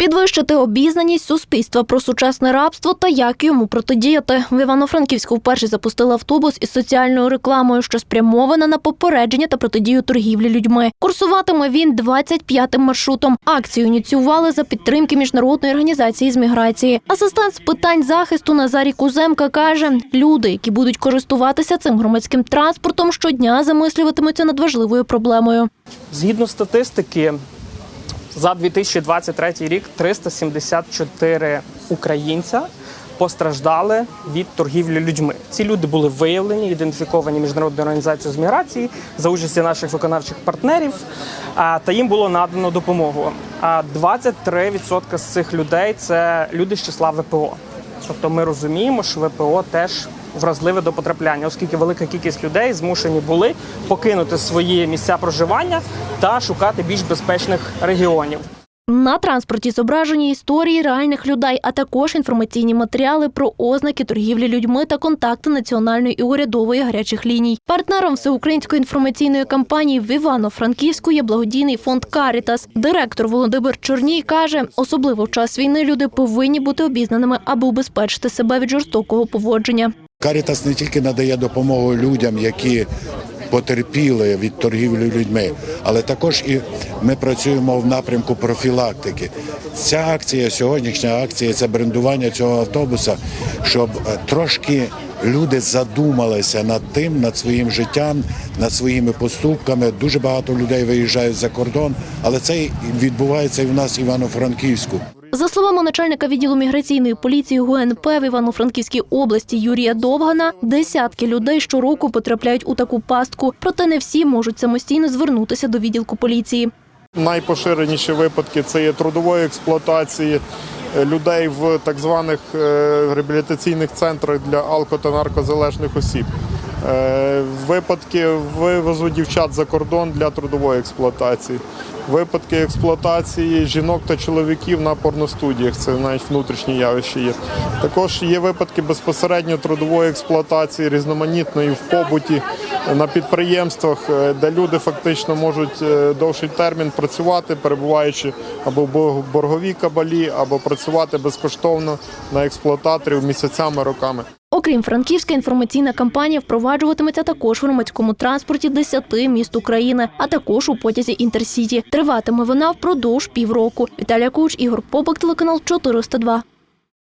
Підвищити обізнаність суспільства про сучасне рабство та як йому протидіяти. В Івано-Франківську вперше запустили автобус із соціальною рекламою, що спрямована на попередження та протидію торгівлі людьми. Курсуватиме він 25-м маршрутом. Акцію ініціювали за підтримки міжнародної організації з міграції. Асистент з питань захисту Назарій Куземка каже: люди, які будуть користуватися цим громадським транспортом, щодня замислюватимуться над важливою проблемою. Згідно статистики, за 2023 рік 374 українця постраждали від торгівлі людьми. Ці люди були виявлені, ідентифіковані міжнародною організацією з міграції за участі наших виконавчих партнерів, та їм було надано допомогу. А 23% з цих людей це люди з числа ВПО. Тобто ми розуміємо, що ВПО теж вразливе до потрапляння, оскільки велика кількість людей змушені були покинути свої місця проживання та шукати більш безпечних регіонів. На транспорті зображені історії реальних людей, а також інформаційні матеріали про ознаки торгівлі людьми та контакти національної і урядової гарячих ліній. Партнером всеукраїнської інформаційної кампанії в Івано-Франківську є благодійний фонд Карітас. Директор Володимир Чорній каже, особливо в час війни люди повинні бути обізнаними, аби убезпечити себе від жорстокого поводження. Карітас не тільки надає допомогу людям, які потерпіли від торгівлі людьми, але також і ми працюємо в напрямку профілактики. Ця акція, сьогоднішня акція, це брендування цього автобуса, щоб е, трошки люди задумалися над тим, над своїм життям, над своїми поступками. Дуже багато людей виїжджають за кордон, але це відбувається і в нас Івано-Франківську. За словами начальника відділу міграційної поліції ГУНП в Івано-Франківській області Юрія Довгана, десятки людей щороку потрапляють у таку пастку, проте не всі можуть самостійно звернутися до відділку поліції. Найпоширеніші випадки це є трудової експлуатації е, людей в так званих е, реабілітаційних центрах для алко та наркозалежних осіб. Е, Випадки вивозу дівчат за кордон для трудової експлуатації. Випадки експлуатації жінок та чоловіків на порностудіях, це навіть внутрішні явища є. Також є випадки безпосередньо трудової експлуатації, різноманітної в побуті на підприємствах, е, де люди фактично можуть е, довший термін працювати, перебуваючи або в борговій кабалі, або працювати безкоштовно на експлуататорів місяцями, роками. Окрім Франківська, інформаційна кампанія впроваджуватиметься також в громадському транспорті 10 міст України, а також у потязі Інтерсіті. Триватиме вона впродовж півроку. Віталія Куч, Ігор Побак, телеканал 402.